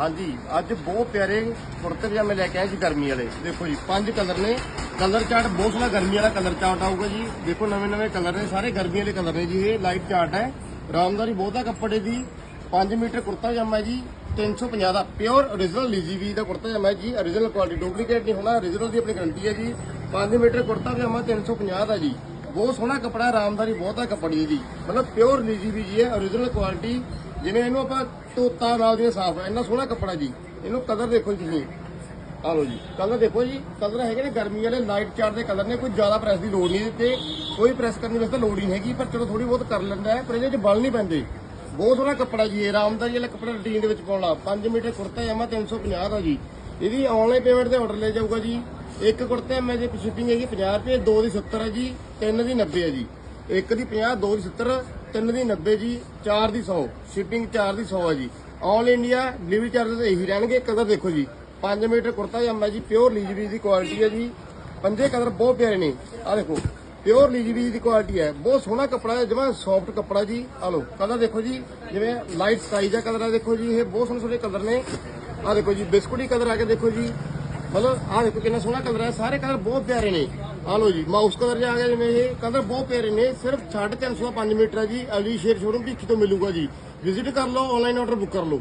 ਹਾਂਜੀ, ਅੱਜ ਬਹੁਤ ਪਿਆਰੇ ਕੁੜਤੇ ਪਜਾਮੇ ਲੈ ਕੇ ਆਏ ਜੀ ਗਰਮੀ ਵਾਲੇ। ਦੇਖੋ ਜੀ, ਪੰਜ ਕਲਰ ਨੇ। ਕਲਰ ਚਾਰਟ ਬਹੁਤ ਸੋਹਣਾ ਗਰਮੀ ਵਾਲਾ ਕਲਰ ਚਾਰਟ ਆਊਗਾ ਜੀ। ਦੇਖੋ ਨਵੇਂ ਨਵੇਂ ਕਲਰ ਨੇ, ਸਾਰੇ ਗਰਮੀ ਵਾਲੇ ਕਲਰ ਨੇ ਜੀ ਇਹ ਲਾਈਟ ਚਾਰਟ ਹੈ। ਰਾਮਦਾਰੀ ਬਹੁਤਾ ਕੱਪੜੇ ਦੀ। 5 ਮੀਟਰ ਕੁੜਤਾ ਪਜਾਮਾ ਹੈ ਜੀ 350 ਦਾ। ਪਿਓਰ origignal ਲੀਜੀਵੀ ਦਾ ਕੁੜਤਾ ਪਜਾਮਾ ਹੈ ਜੀ। Origignal ਕੁਆਲਿਟੀ ਡੁਪਲੀਕੇਟ ਨਹੀਂ ਹੋਣਾ origignal ਦੀ ਆਪਣੀ ਗਾਰੰਟੀ ਹੈ ਜੀ। 5 ਮੀਟਰ ਕੁੜਤਾ ਪਜਾਮਾ 350 ਦਾ ਜੀ। ਬਹੁਤ ਸੋਹਣਾ ਕੱਪੜਾ ਆਰਾਮਦਾਰੀ ਰਾਮਦਾਰੀ ਬਹੁਤਾ ਕੱਪੜੀ ਹੈ ਜੀ ਮਤਲਬ ਪਿਓਰ ਲੀਜੀਵੀ ਜੀ ਹੈ origignal ਕੁਆਲਿਟੀ ਜਿਵੇਂ ਇਹਨੂੰ ਆਪਾਂ ਤੋਤਾ ਨਾਲ ਦੀਆਂ ਸਾਫ਼ ਹੈ ਇੰਨਾ ਸੋਹਣਾ ਕੱਪੜਾ ਜੀ। ਇਹਨੂੰ ਕਲਰ ਦੇਖੋ ਜੀ ਤੁਸੀਂ। ਆ ਲਓ ਜੀ ਕਲਰ ਦੇਖੋ ਜੀ। ਕਲਰ ਹੈਗੇ ਨੇ ਗਰਮੀ ਵਾਲੇ ਲਾਈਟ ਚਾਰ ਦੇ ਕਲਰ ਨੇ, ਕੋਈ ਜ਼ਿਆਦਾ ਪ੍ਰੈਸ ਦੀ ਲੋੜ ਨਹੀਂ ਦਿੱਤੇ ਕੋਈ ਪ੍ਰੈਸ ਕਰਨ ਦੀ ਵੈਸੇ ਲੋੜ ਹੀ ਨਹੀਂ ਹੈਗੀ, ਪਰ ਚਲੋ ਥੋੜੀ ਬਹੁਤ ਕਰ ਲੈਂਦਾ ਹੈ, ਪਰ ਇਹਦੇ 'ਚ ਬਲ ਨਹੀਂ ਪੈਂਦੇ। ਬਹੁਤ ਸੋਹਣਾ ਕੱਪੜਾ ਜੀ ਆਰਾਮਦਾਰੀ ਵਾਲਾ ਕੱਪੜਾ ਰੂਟੀਨ ਦੇ ਵਿੱਚ ਪਾਉਣਾ 5 ਮੀਟਰ ਕੁੜਤਾ ਜਾਮਾ 350 ਦਾ ਜੀ। ਇਹਦੀ ਆਨਲਾਈਨ ਪੇਮੈਂਟ ਤੇ ਆਰਡਰ ਲੈ ਜਾਊਗਾ ਜੀ। ਇੱਕ ਕੁੜਤੇ ਜਾਮੇ ਦੀ ਸ਼ਿਪਿੰਗ ਹੈਗੀ 50 ਰੁਪਏ, ਦੋ ਦੀ 70 ਹੈ ਜੀ, ਤਿੰਨ ਦੀ 90 ਹੈ ਜੀ। ਇੱਕ ਦੀ 50 ਦੋ ਦੀ 70 ਤਿੰਨ ਦੀ 90 ਜੀ, ਚਾਰ ਦੀ 100 ਸ਼ਿਪਿੰਗ ਚਾਰ ਦੀ 100 ਹੈ ਜੀ। ਆਲ ਇੰਡੀਆ ਡਿਲੀਵਰੀ ਚਾਰजेस ਇਹੀ ਰਹਿਣਗੇ। ਕਲਰ ਦੇਖੋ ਜੀ 5 ਮੀਟਰ ਕੁੜਤਾ ਜਾਂ ਮੈਂ ਜੀ ਪਿਓਰ ਲੀਜਵੀ ਦੀ ਕੁਆਲਿਟੀ ਹੈ ਜੀ। ਪੰਜੇ ਕਲਰ ਬਹੁਤ ਪਿਆਰੇ ਨੇ। ਆ ਦੇਖੋ ਪਿਓਰ ਲੀਜਵੀ ਦੀ ਕੁਆਲਿਟੀ ਹੈ। ਬਹੁਤ ਸੋਹਣਾ ਕੱਪੜਾ ਹੈ ਜਿਵੇਂ ਸੌਫਟ ਕੱਪੜਾ ਜੀ। ਆ ਲਓ, ਕਲਰ ਦੇਖੋ ਜੀ, ਜਿਵੇਂ ਲਾਈਟ ਸਕਾਈ ਦਾ ਕਲਰ ਹੈ, ਦੇਖੋ ਜੀ, ਇਹ ਬਹੁਤ ਸੋਹਣੇ ਸੋਹਣੇ ਕਲਰ ਨੇ। ਆ ਦੇਖੋ ਜੀ, ਬਿਸਕੁਟੀ ਕਲਰ ਆ ਕੇ ਦੇਖੋ ਜੀ। ਮਤਲਬ ਆ ਦੇਖੋ ਕਿੰਨਾ ਸੋਹਣਾ ਕਲਰ ਹੈ, ਸਾਰੇ ਕਲਰ ਬਹੁਤ ਪਿਆਰੇ ਨੇ। ਆ ਲਓ ਜੀ ਮਾਊਸ ਕਲਰ ਜਿਹਾ ਆ ਗਿਆ ਜਿਵੇਂ ਇਹ, ਕਲਰ ਬਹੁਤ ਪਿਆਰੇ ਨੇ। ਸਿਰਫ 350 ਦਾ 5 ਮੀਟਰ ਹੈ ਜੀ ਅਲੀ ਸ਼ੇਰ ਸ਼ੋਰੂਮ ਦੀ ਤੋਂ ਮਿਲੂਗਾ ਜੀ। ਵਿਜ਼ਿਟ ਕਰ ਲਓ ਆਨਲਾਈਨ ਆਰਡਰ ਬੁੱਕ ਕਰ ਲਓ।